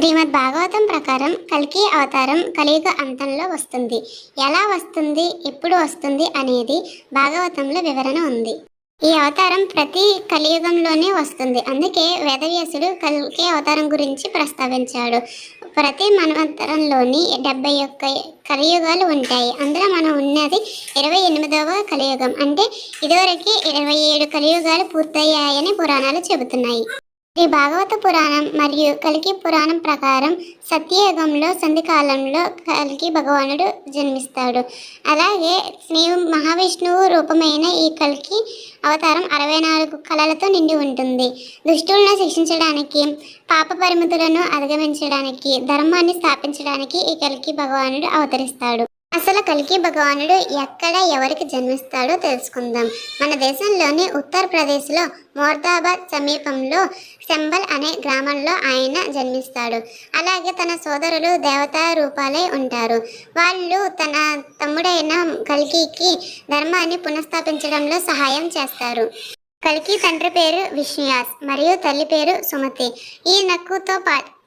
శ్రీమద్ భాగవతం ప్రకారం కల్కి అవతారం కలియుగ అంతంలో వస్తుంది. ఎలా వస్తుంది? ఎప్పుడు వస్తుంది? అనేది భాగవతంలో వివరణ ఉంది. ఈ అవతారం ప్రతి కలియుగంలోనే వస్తుంది. అందుకే వేదవ్యాసుడు కల్కి అవతారం గురించి ప్రస్తావించాడు. ప్రతి మన్వంతరంలోని డెబ్బై ఒక్క కలియుగాలు ఉంటాయి. అందులో మనం ఉన్నది ఇరవై ఎనిమిదవ కలియుగం. అంటే ఇదివరకు ఇరవై ఏడు కలియుగాలు పూర్తయ్యాయని పురాణాలు చెబుతున్నాయి. శ్రీ భాగవత పురాణం మరియు కలికి పురాణం ప్రకారం సత్యయుగంలో సంధికాలంలో కలికి భగవానుడు జన్మిస్తాడు. అలాగే శ్రీ మహావిష్ణువు రూపమైన ఈ కలికి అవతారం అరవై నాలుగు కళలతో నిండి ఉంటుంది. దుష్టులను శిక్షించడానికి పాప పరిమితులను అధిగమించడానికి ధర్మాన్ని స్థాపించడానికి ఈ కలికి భగవానుడు అవతరిస్తాడు. అసలు కలికి భగవానుడు ఎక్కడ ఎవరికి జన్మిస్తాడో తెలుసుకుందాం. మన దేశంలోని ఉత్తరప్రదేశ్లో మోర్దాబాద్ సమీపంలో శంబల్ అనే గ్రామంలో ఆయన జన్మిస్తాడు. అలాగే తన సోదరులు దేవతా రూపాలై ఉంటారు. వాళ్ళు తన తమ్ముడైన కల్కికి ధర్మాన్ని పునఃస్థాపించడంలో సహాయం చేస్తారు. కల్కి తండ్రి పేరు విష్ణుయాస్ మరియు తల్లి పేరు సుమతి. ఈ నక్కుతో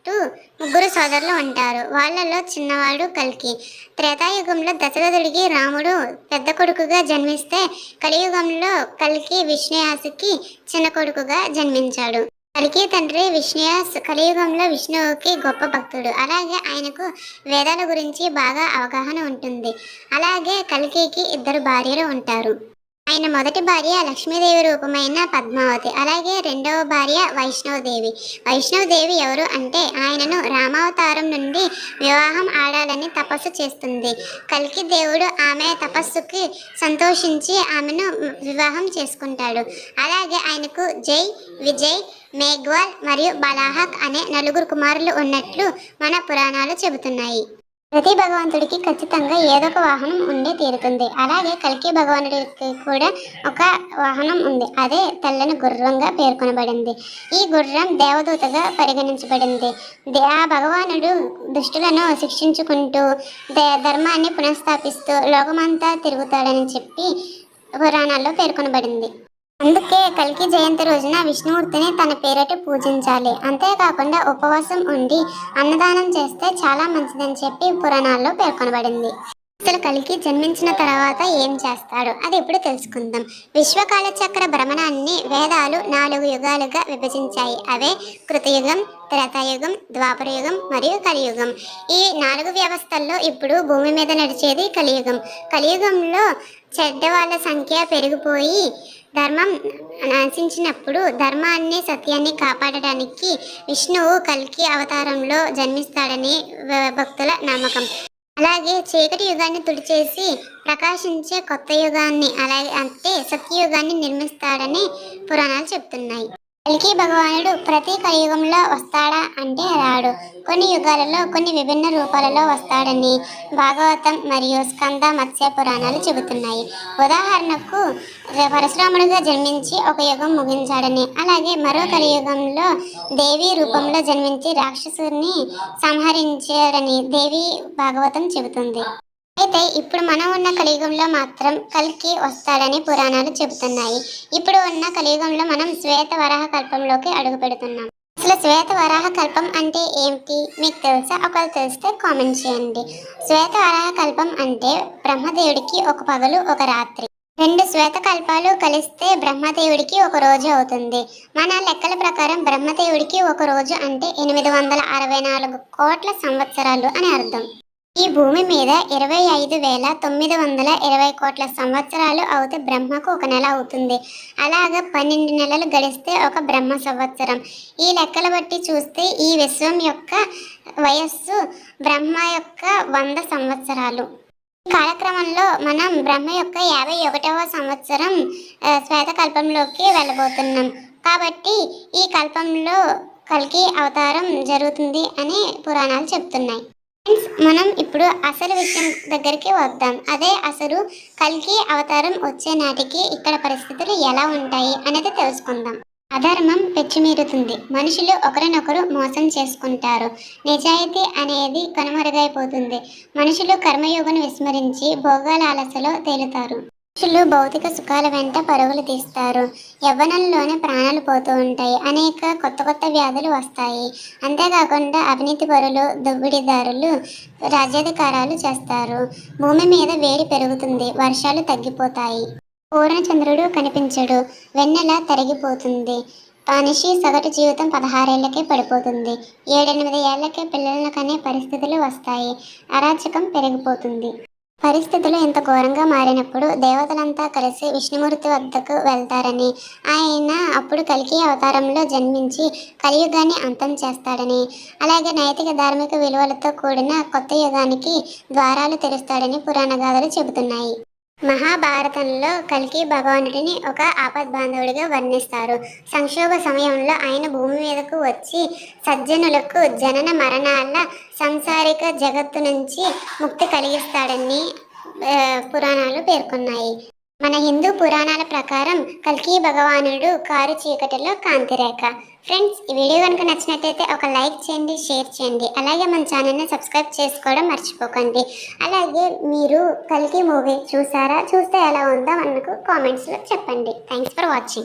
పాటు ముగ్గురు సోదరులు ఉంటారు. వాళ్ళలో చిన్నవాడు కల్కి. త్రేతాయుగంలో దశరథుడికి రాముడు పెద్ద కొడుకుగా జన్మిస్తే కలియుగంలో కల్కి విష్ణుయాసుకి చిన్న కొడుకుగా జన్మించాడు. కలికి తండ్రి విష్ణుయాస్ కలియుగంలో విష్ణువుకి గొప్ప భక్తుడు. అలాగే ఆయనకు వేదాల గురించి బాగా అవగాహన ఉంటుంది. అలాగే కలికికి ఇద్దరు భార్యలు ఉంటారు. ఆయన మొదటి భార్య లక్ష్మీదేవి రూపమైన పద్మావతి అలాగే రెండవ భార్య వైష్ణవదేవి. వైష్ణవదేవి ఎవరు అంటే ఆయనను రామావతారం నుండి వివాహం ఆడాలని తపస్సు చేస్తుంది. కల్కి దేవుడు ఆమె తపస్సుకి సంతోషించి ఆమెను వివాహం చేసుకుంటాడు. అలాగే ఆయనకు జై విజయ్ మేఘ్వాల్ మరియు బలాహక్ అనే నలుగురు కుమారులు ఉన్నట్లు మన పురాణాలు చెబుతున్నాయి. ప్రతి భగవంతుడికి ఖచ్చితంగా ఏదో ఒక వాహనం ఉండే తీరుతుంది. అలాగే కల్కి భగవానుడికి కూడా ఒక వాహనం ఉంది. అదే తెల్లని గుర్రంగా పేర్కొనబడింది. ఈ గుర్రం దేవదూతగా పరిగణించబడింది. దే- ఆ భగవానుడు దుష్టులను శిక్షించుకుంటూ దే- ధర్మాన్ని పునఃస్థాపిస్తూ లోకమంతా తిరుగుతాడని చెప్పి పురాణాల్లో పేర్కొనబడింది. అందుకే కల్కి జయంతి రోజున విష్ణుమూర్తిని తన పేరటి పూజించాలి. అంతేకాకుండా ఉపవాసం ఉండి అన్నదానం చేస్తే చాలా మంచిదని చెప్పి పురాణాల్లో పేర్కొనబడింది. అసలు కలికి జన్మించిన తర్వాత ఏం చేస్తాడు అది ఇప్పుడు తెలుసుకుందాం. విశ్వకాల చక్ర భ్రమణాన్ని వేదాలు నాలుగు యుగాలుగా విభజించాయి. అవే కృతయుగం త్రేతాయుగం ద్వాపరయుగం మరియు కలియుగం. ఈ నాలుగు వ్యవస్థల్లో ఇప్పుడు భూమి మీద నడిచేది కలియుగం. కలియుగంలో చెడ్డ వాళ్ళ సంఖ్య పెరిగిపోయి ధర్మం నశించినప్పుడు ధర్మాన్ని సత్యాన్ని కాపాడడానికి విష్ణువు కల్కి అవతారంలో జన్మిస్తాడని భక్తుల నమ్మకం. అలాగే చీకటి యుగాన్ని తుడిచేసి ప్రకాశించే కొత్త యుగాన్ని అలాగే అంటే సత్యయుగాన్ని నిర్మిస్తాడని పురాణాలు చెప్తున్నాయి. కలికి భగవానుడు ప్రతి కలియుగంలో వస్తాడా అంటే రాడు. కొన్ని యుగాలలో కొన్ని విభిన్న రూపాలలో వస్తాడని భాగవతం మరియు స్కంద మత్స్య పురాణాలు చెబుతున్నాయి. ఉదాహరణకు పరశురాముడిగా జన్మించి ఒక యుగం ముగించాడని అలాగే మరో కలియుగంలో దేవి రూపంలో జన్మించి రాక్షసుని సంహరించాడని దేవి భాగవతం చెబుతుంది. అయితే ఇప్పుడు మనం ఉన్న కలియుగంలో మాత్రం కల్కి వస్తాడని పురాణాలు చెబుతున్నాయి. ఇప్పుడు ఉన్న కలియుగంలో మనం శ్వేత వరాహ కల్పంలోకి అడుగు పెడుతున్నాం. అసలు శ్వేత వరాహ కల్పం అంటే ఏమిటి మీకు తెలుసా? ఒకరు తెలిస్తే కామెంట్ చేయండి. శ్వేత వరాహ కల్పం అంటే బ్రహ్మదేవుడికి ఒక పగలు ఒక రాత్రి. రెండు శ్వేత కల్పాలు కలిస్తే బ్రహ్మదేవుడికి ఒక రోజు అవుతుంది. మన లెక్కల ప్రకారం బ్రహ్మదేవుడికి ఒక రోజు అంటే ఎనిమిది వందల అరవై నాలుగు కోట్ల సంవత్సరాలు అని అర్థం. ఈ భూమి మీద ఇరవై ఐదు వేల తొమ్మిది వందల ఇరవై కోట్ల సంవత్సరాలు అవుతే బ్రహ్మకు ఒక నెల అవుతుంది. అలాగా పన్నెండు నెలలు గడిస్తే ఒక బ్రహ్మ సంవత్సరం. ఈ లెక్కల బట్టి చూస్తే ఈ విశ్వం యొక్క వయస్సు బ్రహ్మ యొక్క వంద సంవత్సరాలు. ఈ కాలక్రమంలో మనం బ్రహ్మ యొక్క యాభై ఒకటవ సంవత్సరం శ్వేతకల్పంలోకి వెళ్ళబోతున్నాం. కాబట్టి ఈ కల్పంలో కల్కి అవతారం జరుగుతుంది అని పురాణాలు చెప్తున్నాయి. ఫ్రెండ్స్ మనం ఇప్పుడు అసలు విషయం దగ్గరికి వద్దాం. అదే అసలు కల్కి అవతారం వచ్చే నాటికి ఇక్కడ పరిస్థితులు ఎలా ఉంటాయి అనేది తెలుసుకుందాం. అధర్మం పెచ్చుమీరుతుంది. మనుషులు ఒకరినొకరు మోసం చేసుకుంటారు. నిజాయితీ అనేది కనుమరుగైపోతుంది. మనుషులు కర్మయోగను విస్మరించి భోగాల ఆలసలో తేలుతారు. మనుషులు భౌతిక సుఖాల వెంట పరుగులు తీస్తారు. యవ్వనంలోనే ప్రాణాలు పోతూ ఉంటాయి. అనేక కొత్త కొత్త వ్యాధులు వస్తాయి. అంతేకాకుండా అవినీతి పరులు దువ్విడిదారులు రాజ్యాధికారాలు చేస్తారు. భూమి మీద వేడి పెరుగుతుంది. వర్షాలు తగ్గిపోతాయి. పూర్ణచంద్రుడు కనిపించడు. వెన్నెల తరిగిపోతుంది. మనిషి సగటు జీవితం పదహారేళ్ళకే పడిపోతుంది. ఏడెనిమిది ఏళ్ళకే పిల్లలను కనే పరిస్థితులు వస్తాయి. అరాచకం పెరిగిపోతుంది. పరిస్థితులు ఇంత ఘోరంగా మారినప్పుడు దేవతలంతా కలిసి విష్ణుమూర్తి వద్దకు వెళ్తారని. ఆయన అప్పుడు కలికి అవతారంలో జన్మించి కలియుగాన్ని అంతం చేస్తాడని అలాగే నైతిక ధార్మిక విలువలతో కూడిన కొత్త యుగానికి ద్వారాలు తెరుస్తాడని పురాణ గాథలు చెబుతున్నాయి. మహాభారతంలో కల్కి భగవానుడిని ఒక ఆపద్బాంధవుడిగా వర్ణిస్తారు. సంక్షోభ సమయంలో ఆయన భూమి మీదకు వచ్చి సజ్జనులకు జనన మరణాల సంసారిక జగత్తు నుంచి ముక్తి కలిగిస్తాడని పురాణాలు పేర్కొన్నాయి. మన హిందూ పురాణాల ప్రకారం కల్కి భగవానుడు కారు చీకటిలో కాంతిరేఖ. ఫ్రెండ్స్ ఈ వీడియో కనుక నచ్చినట్టయితే ఒక లైక్ చేయండి షేర్ చేయండి. అలాగే మన ఛానల్ని సబ్స్క్రైబ్ చేసుకోవడం మర్చిపోకండి. అలాగే మీరు కల్కి మూవీ చూసారా చూస్తే ఎలా ఉందో మనకు కామెంట్స్లో చెప్పండి. Thanks for watching